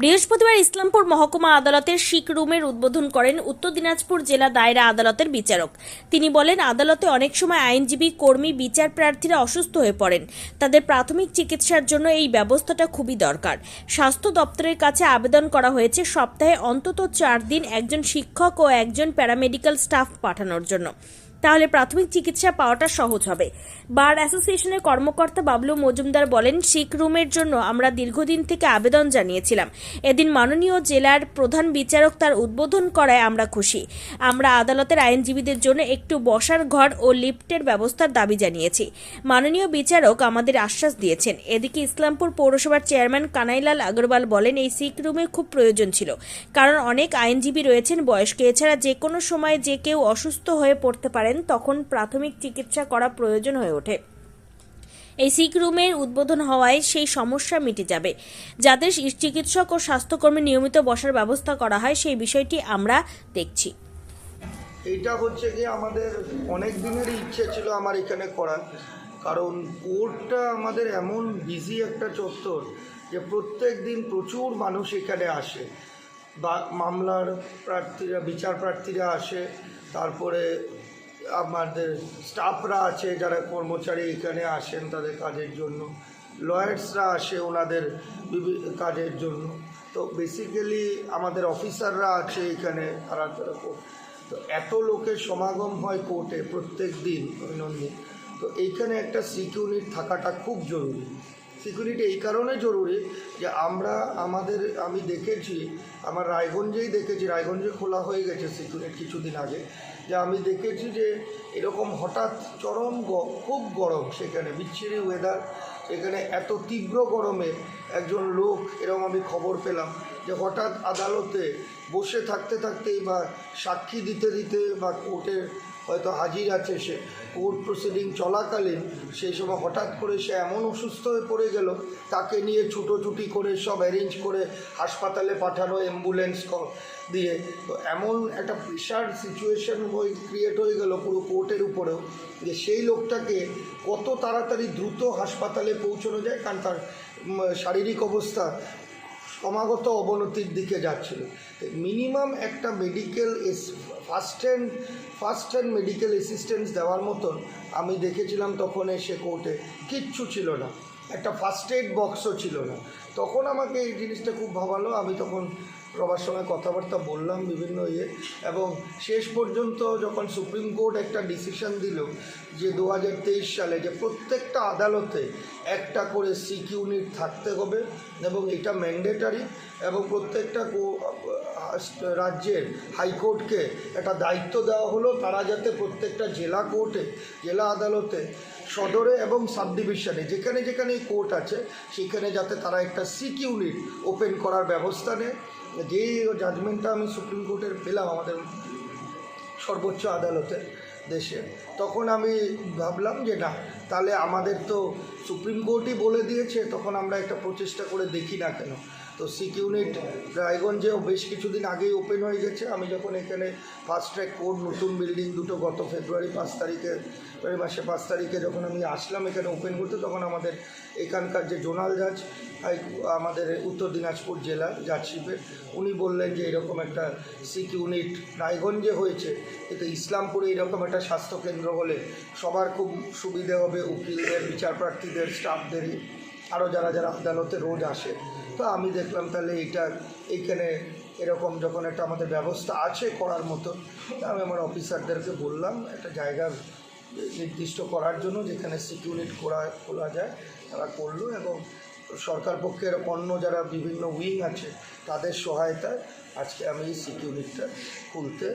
বৃহস্পতিবার ইসলামপুর মহকুমা আদালতের শিখ রুমের উদ্বোধন করেন উত্তর দিনাজপুর জেলা দায়রা আদালতের বিচারক। তিনি বলেন, আদালতে অনেক সময় আইনজীবী, কর্মী, বিচার প্রার্থীরা অসুস্থ হয়ে পড়েন। তাদের প্রাথমিক চিকিৎসার জন্য এই ব্যবস্থাটা খুবই দরকার। স্বাস্থ্য দপ্তরের কাছে আবেদন করা হয়েছে সপ্তাহে অন্তত চার দিন একজন শিক্ষক ও একজন প্যারামেডিক্যাল স্টাফ পাঠানোর জন্য। তাহলে প্রাথমিক চিকিৎসা পাওয়াটা সহজ হবে। বার অ্যাসোসিয়েশনের কর্মকর্তা বাবলু মজুমদার বলেন, শিখ রুমের জন্য আমরা দীর্ঘদিন থেকে আবেদন জানিয়েছিলাম। এদিন মাননীয় জেলার প্রধান বিচারক তার উদ্বোধন করায় আমরা খুশি। আমরা আদালতের আইনজীবীদের জন্য একটু বসার ঘর ও লিফটের ব্যবস্থার দাবি জানিয়েছি। মাননীয় বিচারক আমাদের আশ্বাস দিয়েছেন। এদিকে ইসলামপুর পৌরসভার চেয়ারম্যান কানাইলাল আগরওয়াল বলেন, এই শিখ রুমে খুব প্রয়োজন ছিল, কারণ অনেক আইনজীবী রয়েছেন বয়স্ক। এছাড়া যে কোনো সময় যে কেউ অসুস্থ হয়ে পড়তে পারেন তখন প্রাথমিক চিকিৎসা করা প্রয়োজন হয়ে ওঠে। এই সিক রুমের উদ্বোধন হওয়ায় সেই সমস্যা মিটে যাবে। যাদের চিকিৎসক ও স্বাস্থ্যকর্মী নিয়মিত বসার ব্যবস্থা করা হয়, সেই বিষয়টি আমরা দেখছি। এইটা হচ্ছে কি, আমাদের অনেক দিনেরই ইচ্ছে ছিল আমার এখানে করার। কারণ কোর্টটা আমাদের এমন বিজি একটা চত্বর যে প্রত্যেক দিন প্রচুর মানুষ এখানে আসে। বা, মামলার প্রার্থীরা, বিচার প্রার্থীরা আসে, তারপরে আমাদের স্টাফরা আছে, যারা কর্মচারী এখানে আসেন তাদের কাজের জন্য। লয়ার্সরা আসে ওনাদের কাজের জন্য। তো বেসিক্যালি আমাদের অফিসাররা আছে এখানে, তারা তারা তো এত লোকের সমাগম হয় কোর্টে প্রত্যেক দিন দৈনন্দিন তো এইখানে একটা সিকিউরিটি থাকাটা খুব জরুরি। সিকিউরিটি এই কারণে জরুরি যে আমরা আমাদের, আমি দেখেছি, আমার রায়গঞ্জেই দেখেছি, রায়গঞ্জে খোলা হয়ে গেছে সিকিউরিটি কিছুদিন আগে, যে আমি দেখেছি যে এরকম হঠাৎ চরম খুব গরম সেখানে, বিচ্ছিরি ওয়েদার সেখানে এত তীব্র গরমে একজন লোক, এরকম আমি খবর পেলাম, যে হঠাৎ আদালতে বসে থাকতে থাকতেই বা সাক্ষী দিতে দিতে বা কোর্টের হয়তো হাজির আছে সে। কোর্ট প্রসিডিং চলাকালীন সেই সময় হঠাৎ করে সে এমন অসুস্থ হয়ে পড়ে গেল, তাকে নিয়ে ছুটোছুটি করে সব অ্যারেঞ্জ করে হাসপাতালে পাঠানো অ্যাম্বুলেন্স দিয়ে। তো এমন একটা প্রেশার সিচুয়েশন হয়ে ক্রিয়েট হয়ে গেল পুরো কোর্টের উপরেও যে সেই লোকটাকে কত তাড়াতাড়ি দ্রুত হাসপাতালে পৌঁছানো যায়, কারণ তার শারীরিক অবস্থা ক্রমাগত অবনতির দিকে যাচ্ছিল। মিনিমাম একটা medical as first hand first hand medical assistance দেওয়ার মতন আমি দেখেছিলাম তখন এসে কোর্টে। কিচ্ছু ছিল না। একটা ফার্স্ট এড বক্সও ছিল না। তখন আমাকে এই জিনিসটা খুব ভাবালো। আমি তখন সবার সঙ্গে কথাবার্তা বললাম বিভিন্ন ইয়ে এবং শেষ পর্যন্ত যখন সুপ্রিম কোর্ট একটা ডিসিশন দিল যে দু হাজার তেইশ সালে যে প্রত্যেকটা আদালতে একটা করে সিক ইউনিট থাকতে হবে, এবং এটা ম্যান্ডেটারি, এবং প্রত্যেকটা রাজ্যের হাইকোর্টকে একটা দায়িত্ব দেওয়া হলো, তারা যাতে প্রত্যেকটা জেলা কোর্টে, জেলা আদালতে সদরে এবং সাব ডিভিশনে যেখানে যেখানে কোর্ট আছে, সেখানে যাতে তারা একটা সিক ইউনিট ওপেন করার ব্যবস্থা নেয়। যেই জাজমেন্টটা আমি সুপ্রিম কোর্টের পেলাম আমাদের সর্বোচ্চ আদালতে দেশে, তখন আমি ভাবলাম যে না, তাহলে আমাদের তো সুপ্রিম কোর্টই বলে দিয়েছে, তখন আমরা একটা প্রচেষ্টা করে দেখি না কেন। তো সিক ইউনিট রায়গঞ্জেও বেশ কিছুদিন আগেই ওপেন হয়ে গেছে, আমি যখন এখানে ফার্স্ট ট্র্যাক কোর্ট নতুন বিল্ডিং দুটো গত ফেব্রুয়ারি পাঁচ তারিখে ফেব্রুয়ারি মাসে পাঁচ তারিখে যখন আমি আসলাম এখানে ওপেন করতে, তখন আমাদের এখানকার যে জোনাল জাজ আমাদের উত্তর দিনাজপুর জেলা জাজশিপের উনি বললেন যে এরকম একটা সিক ইউনিট রায়গঞ্জে হয়েছে কিন্তু ইসলামপুরে এরকম একটা স্বাস্থ্যকেন্দ্র হলে সবার খুব সুবিধে হবে, উকিলদের বিচার প্রার্থীদের স্টাফদেরই আরও যারা যারা আদালতে রোজ আসে তো আমি দেখলাম তাহলে এটা এইখানে এরকম যখন একটা আমাদের ব্যবস্থা আছে করার মতো আমি আমার অফিসারদেরকে বললাম একটা জায়গা নির্দিষ্ট করার জন্য যেখানে সিকিউরিটি করা, খোলা যায়, তারা করল এবং সরকার পক্ষের অন্য যারা বিভিন্ন উইং আছে তাদের সহায়তায় আজকে আমি এই সিকিউরিটিটা খুলতে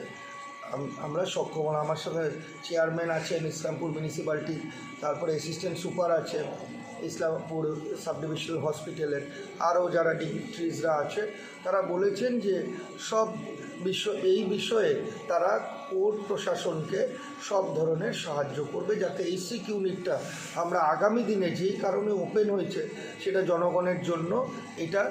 আমরা সক্ষম আমার সঙ্গে চেয়ারম্যান আছেন ইসলামপুর মিউনিসিপ্যালিটি, তারপরে অ্যাসিস্ট্যান্ট সুপার আছে ইসলামপুর সাব ডিভিশনাল হসপিটালের আরও যারা ডিগনিট্রিজরা আছে, তারা বলেছেন যে সব বিষয় এই বিষয়ে তারা কোর্ট প্রশাসনকে সব ধরনের সাহায্য করবে যাতে এই সিক ইউনিটটা আমরা আগামী দিনে যেই কারণে ওপেন হয়েছে, সেটা জনগণের জন্য এটা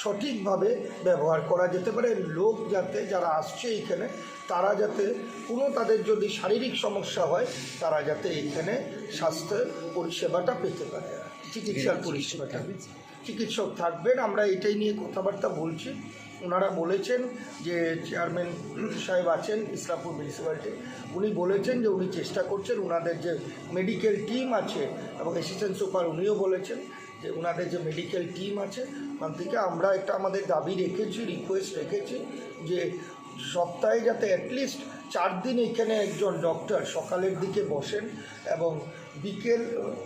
সঠিকভাবে ব্যবহার করা যেতে পারে। লোক যাতে, যারা আসছে এইখানে, তারা যাতে কোনো তাদের যদি শারীরিক সমস্যা হয়, তারা যাতে এইখানে স্বাস্থ্য পরিষেবাটা পেতে পারে। চিকিৎসার পরিষেবাটা চিকিৎসক থাকবেন আমরা এটাই নিয়ে কথাবার্তা বলছি। ওনারা বলেছেন যে চেয়ারম্যান সাহেব আছেন ইসলামপুর মিউনিসিপ্যালিটি উনি বলেছেন যে উনি চেষ্টা করছেন ওনাদের যে মেডিকেল টিম আছে এবং অ্যাসিস্ট্যান্ট সুপার উনিও বলেছেন যে ওনাদের যে মেডিকেল টিম আছে ওখান থেকে আমরা একটা আমাদের দাবি রেখেছি রিকোয়েস্ট রেখেছি যে সপ্তাহে যাতে অ্যাটলিস্ট চার দিন এখানে একজন ডক্টর সকালের দিকে বসেন এবং বিকেল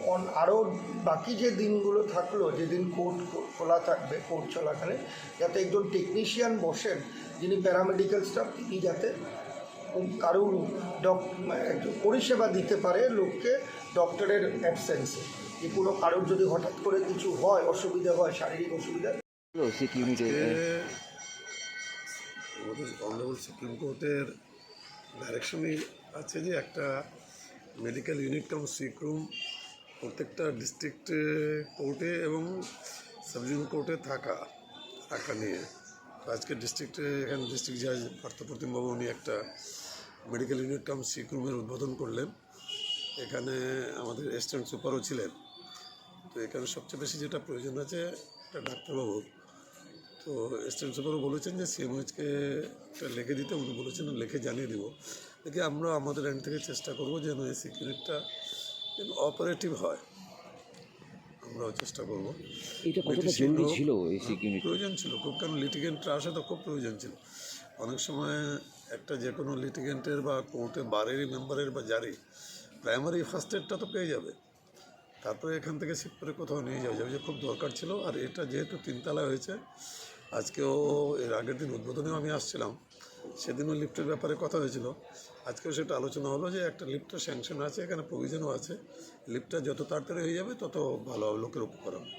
অন আরও বাকি যে দিনগুলো থাকল যেদিন কোর্ট খোলা থাকবে কোর্ট চলাকালে যাতে একজন টেকনিশিয়ান বসেন যিনি প্যারামেডিক্যাল স্টাফ তিনি যাতে কারুর ডক একজন পরিষেবা দিতে পারে লোককে ডক্টরের অ্যাবসেন্সে যে কোনো কারোর যদি হঠাৎ করে কিছু হয় অসুবিধা হয় শারীরিক অসুবিধা আমাদের অনারেবল সুপ্রিম কোর্টের ডাইরেকশনই আছে যে একটা medical unit cum sick room প্রত্যেকটা ডিস্ট্রিক্ট কোর্টে এবং সাব ডিভিশন কোর্টে থাকা রাখা নিয়ে। আজকে ডিস্ট্রিক্টে এখানে ডিস্ট্রিক্ট জাজ পার্থপ্রতিমবাবু উনি একটা মেডিকেল ইউনিট কাম সিক রুমের উদ্বোধন করলেন। এখানে আমাদের অ্যাসিস্ট্যান্ট সুপারও ছিলেন। তো এখানে সবচেয়ে বেশি যেটা প্রয়োজন আছে একটা ডাক্তারবাবুর তো স্টেট সুপারও বলেছেন যে সিএমএইচকে একটা লিখে দিতে, উনি বলেছেন লিখে জানিয়ে দেবো। দেখি আমরা আমাদের এন্ড থেকে চেষ্টা করব যেন এই সিকিউরিটিটা যেন অপারেটিভ হয়। আমরাও চেষ্টা করব। এটা কতটা জরুরি ছিল এই সিকিউরিটি প্রয়োজন ছিল খুব কারণ লিটিগেন্টরা আসা তো খুব প্রয়োজন ছিল। অনেক সময় একটা যে কোনো লিটিগেন্টের বা কোর্টে বারেরই মেম্বারের বা জারি প্রাইমারি ফার্স্ট এডটা তো পেয়ে যাবে। তারপরে এখান থেকে শিফট করে কোথাও নিয়ে যাওয়া যাবে যে খুব দরকার ছিল। আর এটা যেহেতু তিনতলা হয়েছে আজকেও এর আগের দিন উদ্বোধনেও আমি আসছিলাম। সেদিনও লিফটের ব্যাপারে কথা হয়েছিল। আজকেও সেটা আলোচনা হলো যে একটা লিফটের স্যাংশন আছে, এখানে প্রভিশনও আছে। লিফটটা যত তাড়াতাড়ি হয়ে যাবে, তত ভালো হবে লোকের উপকার হবে।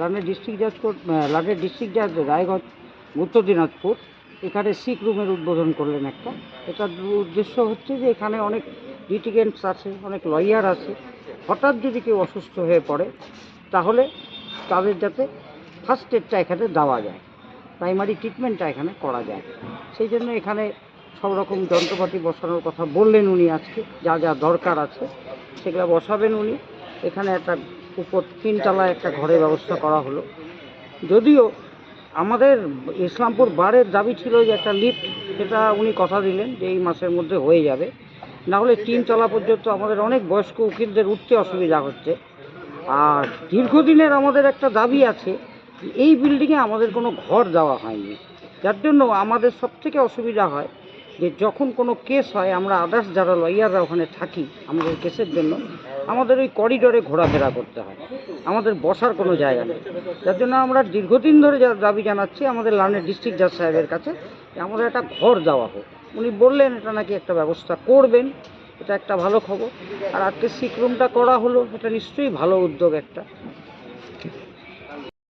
লানের ডিস্ট্রিক্ট জাজ কোর্ট ডিস্ট্রিক্ট জাজ রায়গঞ্জ, উত্তর দিনাজপুর, এখানে সিক রুমের উদ্বোধন করলেন একটা। এটার উদ্দেশ্য হচ্ছে যে এখানে অনেক লিটিগেন্টস আছে, অনেক লয়ার আছে। হঠাৎ যদি কেউ অসুস্থ হয়ে পড়ে, তাহলে তাদের যাতে ফার্স্ট এডটা এখানে দেওয়া যায়। প্রাইমারি ট্রিটমেন্টটা এখানে করা যায়। সেই জন্য এখানে সব রকম যন্ত্রপাতি বসানোর কথা বললেন উনি আজকে, যা যা দরকার আছে সেগুলো বসাবেন উনি। এখানে একটা উপর তিনতলায় একটা ঘরের ব্যবস্থা করা হলো। যদিও আমাদের ইসলামপুর বারের দাবি ছিল যে একটা লিফট, সেটা উনি কথা দিলেন যে এই মাসের মধ্যে হয়ে যাবে। না হলে তিনতলা পর্যন্ত আমাদের অনেক বয়স্ক উকিলদের উঠতে অসুবিধা হচ্ছে। আর দীর্ঘদিনের আমাদের একটা দাবি আছে এই বিল্ডিংয়ে আমাদের কোনো ঘর দেওয়া হয়নি। যার জন্য আমাদের সব থেকে অসুবিধা হয় যে যখন কোনো কেস হয়, আমরা আদার্স যারা লয়াররা ওখানে থাকি আমাদের কেসের জন্য, আমাদের ওই করিডোরে ঘোরাফেরা করতে হয়। আমাদের বসার কোনো জায়গা নেই। যার জন্য আমরা দীর্ঘদিন ধরে যা দাবি জানাচ্ছি, আমাদের লার্নের ডিস্ট্রিক্ট জাজ সাহেবের কাছে যে আমাদের একটা ঘর দেওয়া হোক। উনি বললেন, এটা নাকি একটা ব্যবস্থা করবেন। এটা একটা ভালো খবর। আর আজকে সিক রুমটা করা হলো, এটা নিশ্চয়ই ভালো উদ্যোগ একটা।